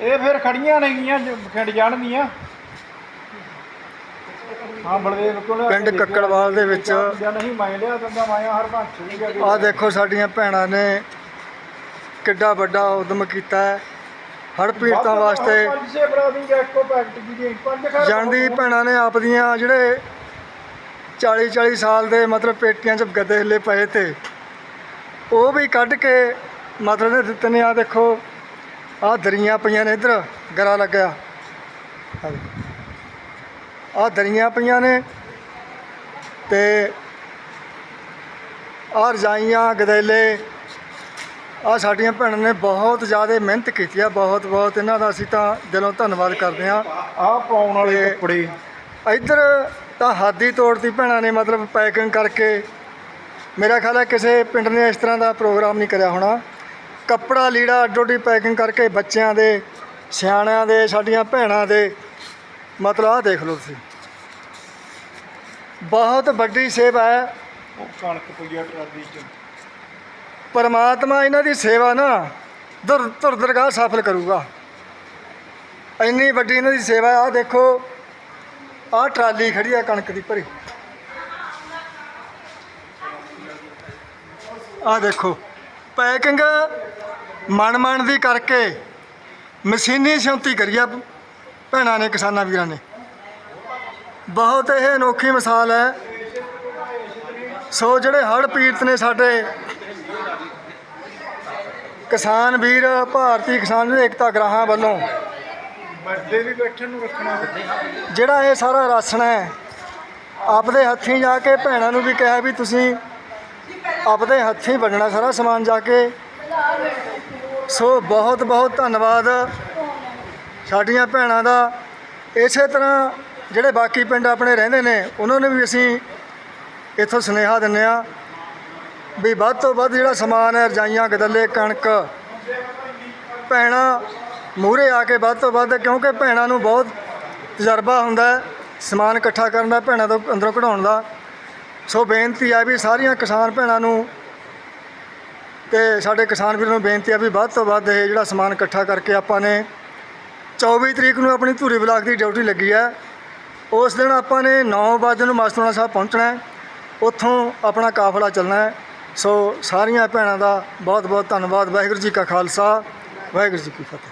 ਇਹ ਫਿਰ ਖੜੀਆਂ ਨੇਗੀਆਂ ਜੋ ਖਿੰਡ ਜਾਣਗੀਆਂ। ਹਾਂ ਬਲਦੇਵ ਕੋਲ ਪਿੰਡ ਕੱਕੜਵਾਲ ਦੇ ਵਿੱਚ। ਜਾਂ ਨਹੀਂ ਮੈਂ ਲਿਆ ਮਾਇਆ ਹਰ ਭਾਂਛੇ ਵੀ ਗਿਆ ਆਹ ਦੇਖੋ ਸਾਡੀਆਂ ਭੈਣਾਂ ਨੇ ਕਿੱਡਾ ਵੱਡਾ ਉਦਮ ਕੀਤਾ ਹੈ। ਹੜ੍ਹ ਪੀੜਤਾਂ ਵਾਸਤੇ ਪੰਜ ਛੇ ਬਣਾ ਦੀ ਇੱਕੋ ਪੈਕਟ ਦੀ ਦੇ ਪੰਜ ਖੈਰ ਜਾਣਦੀ ਭੈਣਾਂ ਨੇ ਆਪਦੀਆਂ ਜਿਹੜੇ 40 40 ਸਾਲ ਦੇ ਮਤਲਬ ਪੇਟੀਆਂ 'ਚ ਗੱਦੇ ਹਿੱਲੇ ਪਏ ਤੇ ਉਹ ਵੀ ਕੱਢ ਕੇ ਮਤਲਬ ਨੇ ਦਿੱਤੇ ਨੇ। ਆ ਦੇਖੋ ਆਹ ਦਰੀਆਂ ਪਈਆਂ ਨੇ ਇੱਧਰ ਗਰਾ ਲੱਗਿਆ। ਆਹ ਦਰੀਆਂ ਪਈਆਂ ਨੇ ਤੇ ਆਹ ਰਜਾਈਆਂ ਗਦੈਲੇ ਆ ਸਾਡੀਆਂ ਭੈਣਾਂ ਨੇ ਬਹੁਤ ਜ਼ਿਆਦਾ ਮਿਹਨਤ ਕੀਤੀ ਆ ਬਹੁਤ ਬਹੁਤ। ਇਹਨਾਂ ਦਾ ਅਸੀਂ ਤਾਂ ਦਿਲੋਂ ਧੰਨਵਾਦ ਕਰਦੇ ਹਾਂ। ਆਹ ਪਾਉਣ ਵਾਲੇ ਕੱਪੜੇ। ਇੱਧਰ ਤਾਂ ਹਾਦੀ ਤੋੜਤੀ ਭੈਣਾਂ ਨੇ ਮਤਲਬ ਪੈਕਿੰਗ ਕਰਕੇ। ਮੇਰਾ ਖਿਆਲ ਹੈ ਕਿਸੇ ਪਿੰਡ ਨੇ ਇਸ ਤਰ੍ਹਾਂ ਦਾ ਪ੍ਰੋਗਰਾਮ ਨਹੀਂ ਕਰਿਆ ਹੋਣਾ। ਕੱਪੜਾ ਲੀੜਾ ਅੱਡੋ ਅੱਡੀ ਪੈਕਿੰਗ ਕਰਕੇ ਬੱਚਿਆਂ ਦੇ ਸਿਆਣਿਆਂ ਦੇ ਸਾਡੀਆਂ ਭੈਣਾਂ ਦੇ। ਮਤਲਬ ਆਹ ਦੇਖ ਲਓ ਤੁਸੀਂ। ਬਹੁਤ ਵੱਡੀ ਸੇਵਾ ਹੈ। ਕਣਕ ਪਈਆ ਟਰਾਲੀ ਚ। ਪਰਮਾਤਮਾ ਇਹਨਾਂ ਦੀ ਸੇਵਾ ਨਾ ਦਰ ਧੁਰ ਦਰਗਾਹ ਸਫਲ ਕਰੂਗਾ। ਇੰਨੀ ਵੱਡੀ ਇਹਨਾਂ ਦੀ ਸੇਵਾ ਆ ਦੇਖੋ ਆਹ ਟਰਾਲੀ ਖੜੀ ਆ ਕਣਕ ਦੀ ਭਰੀ। ਆ ਦੇਖੋ ਪੈਕਿੰਗ ਮਨ ਮਨ ਦੀ ਕਰਕੇ ਮਸ਼ੀਨੀ ਸਿਉਂਤੀ ਕਰੀ ਆ ਭੈਣਾਂ ਨੇ ਕਿਸਾਨਾਂ ਵੀਰਾਂ ਨੇ। ਬਹੁਤ ਇਹ ਅਨੋਖੀ ਮਿਸਾਲ ਹੈ। ਸੋ ਜਿਹੜੇ ਹੜ੍ਹ ਪੀੜਤ ਨੇ ਸਾਡੇ ਕਿਸਾਨ ਵੀਰ ਭਾਰਤੀ ਕਿਸਾਨ ਏਕਤਾ ਗ੍ਰਾਹਾਂ ਵੱਲੋਂ ਵੱਡੇ ਵੀ ਬੈਠਣ ਨੂੰ ਰੱਖਣਾ। ਜਿਹੜਾ ਇਹ ਸਾਰਾ ਰਾਸ਼ਨ ਹੈ ਆਪਦੇ ਹੱਥੀਂ ਜਾ ਕੇ ਭੈਣਾਂ ਨੂੰ ਵੀ ਕਿਹਾ ਵੀ ਤੁਸੀਂ ਆਪਦੇ ਹੱਥੀਂ ਵੰਡਣਾ ਸਾਰਾ ਸਮਾਨ ਜਾ ਕੇ। ਸੋ ਬਹੁਤ ਬਹੁਤ ਧੰਨਵਾਦ ਸਾਡੀਆਂ ਭੈਣਾਂ ਦਾ। ਇਸੇ ਤਰ੍ਹਾਂ ਜਿਹੜੇ ਬਾਕੀ ਪਿੰਡ ਆਪਣੇ ਰਹਿੰਦੇ ਨੇ, ਉਹਨਾਂ ਨੂੰ ਵੀ ਅਸੀਂ ਇੱਥੋਂ ਸੁਨੇਹਾ ਦਿੰਦੇ ਆ ਵੀ ਵੱਧ ਤੋਂ ਵੱਧ ਜਿਹੜਾ ਸਮਾਨ ਹੈ, ਰਜਾਈਆਂ, ਗਦੱਲੇ, ਕਣਕ, ਭੈਣਾਂ ਮੂਹਰੇ ਆ ਕੇ ਵੱਧ ਤੋਂ ਵੱਧ, ਕਿਉਂਕਿ ਭੈਣਾਂ ਨੂੰ ਬਹੁਤ ਤਜਰਬਾ ਹੁੰਦਾ ਸਮਾਨ ਇਕੱਠਾ ਕਰਨ ਦਾ, ਭੈਣਾਂ ਤੋਂ ਅੰਦਰੋਂ ਕਢਾਉਣ ਦਾ। ਸੋ ਬੇਨਤੀ ਆ ਵੀ ਸਾਰੀਆਂ ਕਿਸਾਨ ਭੈਣਾਂ ਨੂੰ ਤੇ ਸਾਡੇ ਕਿਸਾਨ ਵੀਰਾਂ ਨੂੰ ਬੇਨਤੀ ਆ ਵੀ ਵੱਧ ਤੋਂ ਵੱਧ ਇਹ ਜਿਹੜਾ ਸਮਾਨ ਇਕੱਠਾ ਕਰਕੇ ਆਪਾਂ ਨੇ 24 ਤਰੀਕ ਨੂੰ ਆਪਣੀ ਧੂਰੀ ਬਲਾਕ ਦੀ ਡਿਊਟੀ ਲੱਗੀ ਹੈ। ਉਸ ਦਿਨ ਆਪਾਂ ਨੇ 9 ਵਜੇ ਨੂੰ ਮਾਸਤੂਣਾ ਸਾਹਿਬ ਪਹੁੰਚਣਾ ਹੈ। ਉੱਥੋਂ ਆਪਣਾ ਕਾਫਲਾ ਚੱਲਣਾ ਹੈ। ਸੋ ਸਾਰੀਆਂ ਭੈਣਾਂ ਦਾ ਬਹੁਤ ਬਹੁਤ ਧੰਨਵਾਦ। ਵਾਹਿਗੁਰੂ ਜੀ ਕਾ ਖਾਲਸਾ, ਵਾਹਿਗੁਰੂ ਜੀ ਕੀ ਫਤਿਹ।